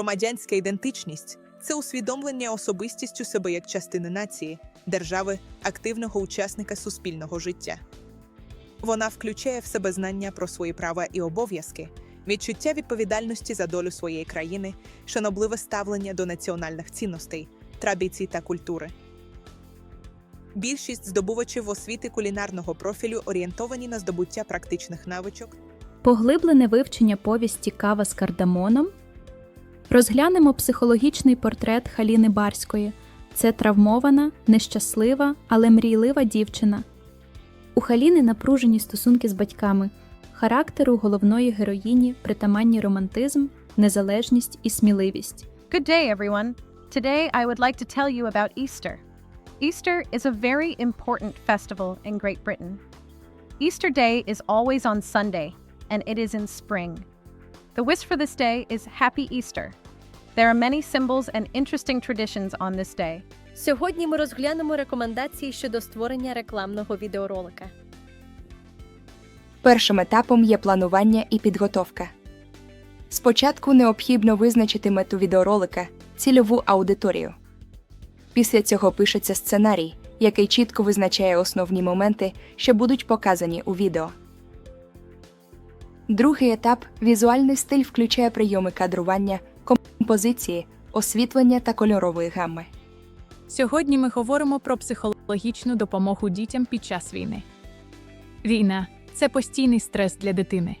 Громадянська ідентичність це усвідомлення особистістю себе як частини нації, держави, активного учасника суспільного життя. Вона включає в себе знання про свої права і обов'язки, відчуття відповідальності за долю своєї країни, шанобливе ставлення до національних цінностей, традицій та культури. Більшість здобувачів освіти кулінарного профілю орієнтовані на здобуття практичних навичок Поглиблене вивчення повісті Кава з кардамоном. Розглянемо психологічний портрет Халіни Барської. Це травмована, нещаслива, але мрійлива дівчина. У Халіни напружені стосунки з батьками. Характеру головної героїні притаманні романтизм, незалежність і сміливість. Good day, everyone. Today I would like to tell you about Easter. Easter is a very important festival in Great Britain. Easter Day is always on Sunday, and it is in spring. The wish for this day is Happy Easter. There are many symbols and interesting traditions on this day. Сьогодні ми розглянемо рекомендації щодо створення рекламного відеоролика. Першим етапом є планування і підготовка. Спочатку необхідно визначити мету відеоролика, цільову аудиторію. Після цього пишеться сценарій, який чітко визначає основні моменти, що будуть показані у відео. Другий етап візуальний стиль включає прийоми кадрування, композиції, освітлення та кольорової гамми. Сьогодні ми говоримо про психологічну допомогу дітям під час війни. Війна це постійний стрес для дитини.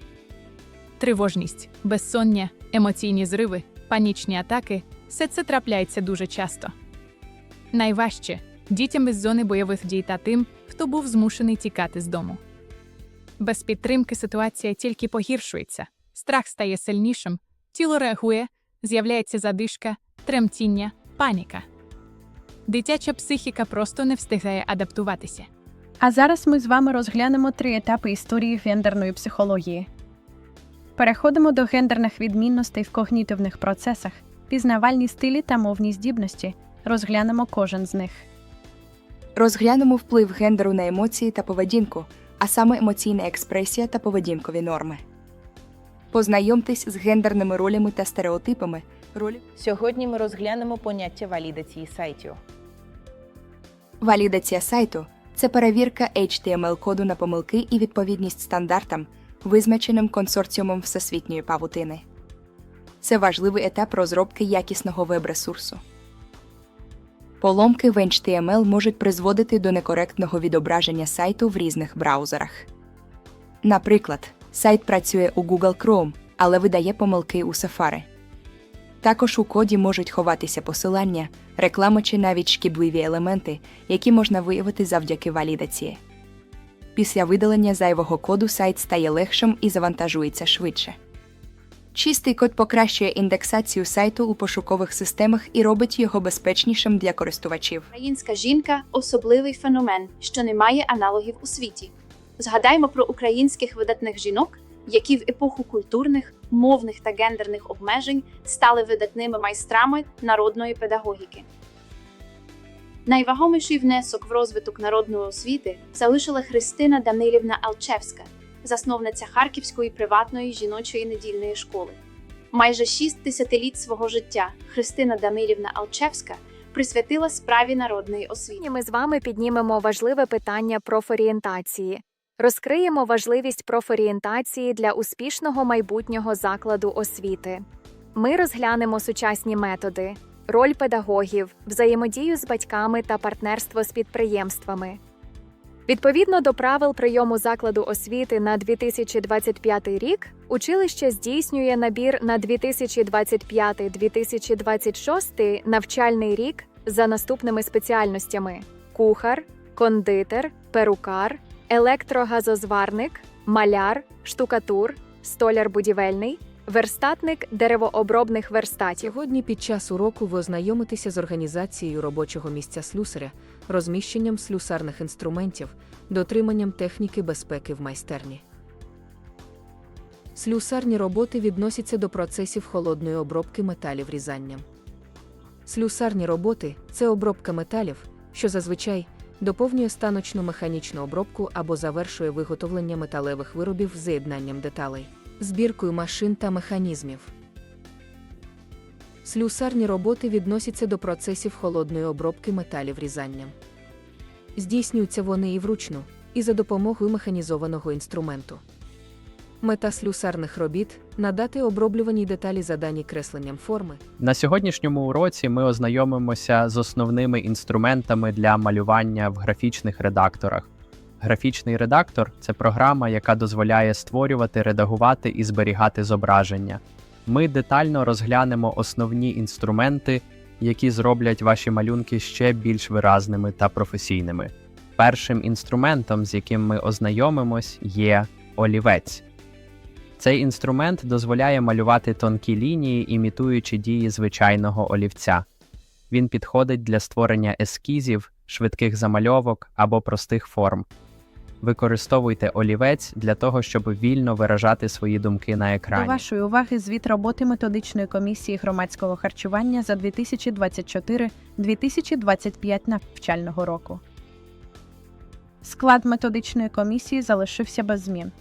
Тривожність, безсоння, емоційні зриви, панічні атаки все це трапляється дуже часто. Найважче дітям із зони бойових дій та тим, хто був змушений тікати з дому. Без підтримки ситуація тільки погіршується, страх стає сильнішим, тіло реагує, з'являється задишка, тремтіння, паніка. Дитяча психіка просто не встигає адаптуватися. А зараз ми з вами розглянемо три етапи історії гендерної психології. Переходимо до гендерних відмінностей в когнітивних процесах, пізнавальні стилі та мовні здібності. Розглянемо кожен з них. Розглянемо вплив гендеру на емоції та поведінку, а саме емоційна експресія та поведінкові норми. Познайомтесь з гендерними ролями та стереотипами. Ролі Сьогодні ми розглянемо поняття валідації сайтів. Валідація сайту це перевірка HTML-коду на помилки і відповідність стандартам, визначеним консорціумом всесвітньої павутини. Це важливий етап розробки якісного веб-ресурсу. Поломки в HTML можуть призводити до некоректного відображення сайту в різних браузерах. Наприклад, сайт працює у Google Chrome, але видає помилки у Safari. Також у коді можуть ховатися посилання, реклама чи навіть шкідливі елементи, які можна виявити завдяки валідації. Після видалення зайвого коду сайт стає легшим і завантажується швидше. Чистий код покращує індексацію сайту у пошукових системах і робить його безпечнішим для користувачів. Українська жінка особливий феномен, що не має аналогів у світі. Згадаймо про українських видатних жінок, які в епоху культурних, мовних та гендерних обмежень стали видатними майстрами народної педагогіки. Найвагоміший внесок в розвиток народної освіти залишила Христина Данилівна Алчевська, засновниця Харківської приватної жіночої недільної школи. Майже шість десятиліть свого життя Христина Данилівна Алчевська присвятила справі народної освіти. Ми з вами піднімемо важливе питання профорієнтації. Розкриємо важливість профорієнтації для успішного майбутнього закладу освіти. Ми розглянемо сучасні методи, роль педагогів, взаємодію з батьками та партнерство з підприємствами. Відповідно до правил прийому закладу освіти на 2025 рік, училище здійснює набір на 2025-2026 навчальний рік за наступними спеціальностями: кухар, кондитер, перукар, електрогазозварник, маляр, штукатур, столяр будівельний, верстатник деревообробних верстатів. Сьогодні під час уроку ви ознайомитеся з організацією робочого місця слюсаря, розміщенням слюсарних інструментів, дотриманням техніки безпеки в майстерні. Слюсарні роботи відносяться до процесів холодної обробки металів різанням. Слюсарні роботи це обробка металів, що зазвичай доповнює станочну механічну обробку або завершує виготовлення металевих виробів з з'єднанням деталей, збіркою машин та механізмів. Слюсарні роботи відносяться до процесів холодної обробки металів різанням. Здійснюються вони і вручну, і за допомогою механізованого інструменту. Мета слюсарних робіт надати оброблюваній деталі задані кресленням форми, На сьогоднішньому уроці ми ознайомимося з основними інструментами для малювання в графічних редакторах. Графічний редактор це програма, яка дозволяє створювати, редагувати і зберігати зображення. Ми детально розглянемо основні інструменти, які зроблять ваші малюнки ще більш виразними та професійними. Першим інструментом, з яким ми ознайомимось, є олівець. Цей інструмент дозволяє малювати тонкі лінії, імітуючи дії звичайного олівця. Він підходить для створення ескізів, швидких замальовок або простих форм. Використовуйте олівець для того, щоб вільно виражати свої думки на До екрані. вашої уваги звіт роботи методичної комісії громадського харчування за 2024-2025 навчального року. Склад методичної комісії залишився без змін.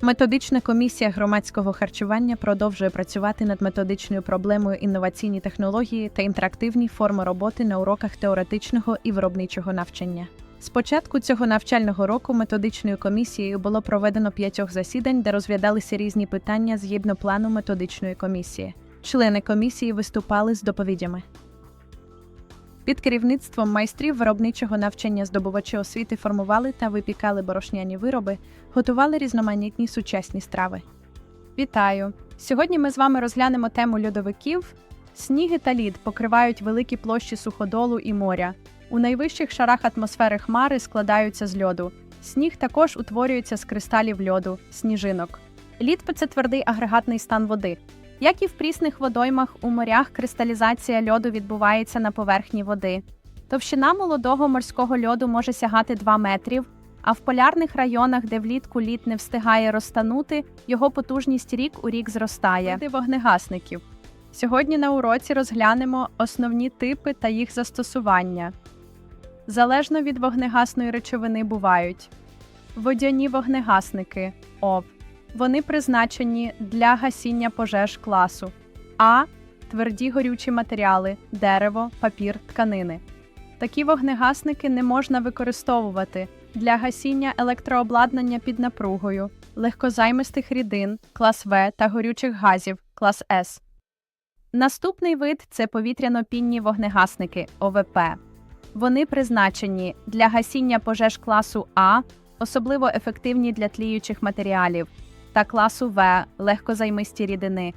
Методична комісія громадського харчування продовжує працювати над методичною проблемою інноваційні технології та інтерактивні форми роботи на уроках теоретичного і виробничого навчання. З початку цього навчального року методичною комісією було проведено п'ятьох засідань, де розглядалися різні питання згідно плану методичної комісії. Члени комісії виступали з доповідями. Під керівництвом майстрів виробничого навчання здобувачі освіти формували та випікали борошняні вироби, готували різноманітні сучасні страви. Вітаю! Сьогодні ми з вами розглянемо тему льодовиків. Сніги та лід покривають великі площі суходолу і моря. У найвищих шарах атмосфери хмари складаються з льоду. Сніг також утворюється з кристалів льоду, сніжинок. Лід це твердий агрегатний стан води. Як і в прісних водоймах, у морях кристалізація льоду відбувається на поверхні води. Товщина молодого морського льоду може сягати 2 метрів, а в полярних районах, де влітку лід не встигає розтанути, його потужність рік у рік зростає. Види вогнегасників. Сьогодні на уроці розглянемо основні типи та їх застосування. Залежно від вогнегасної речовини бувають водяні вогнегасники ОВ. Вони призначені для гасіння пожеж класу А. Тверді горючі матеріали дерево, папір, тканини. Такі вогнегасники не можна використовувати для гасіння електрообладнання під напругою, легкозаймистих рідин клас В та горючих газів клас С. Наступний вид це повітряно-пінні вогнегасники ОВП. Вони призначені для гасіння пожеж класу А, особливо ефективні для тліючих матеріалів, та класу В. Легкозаймисті рідини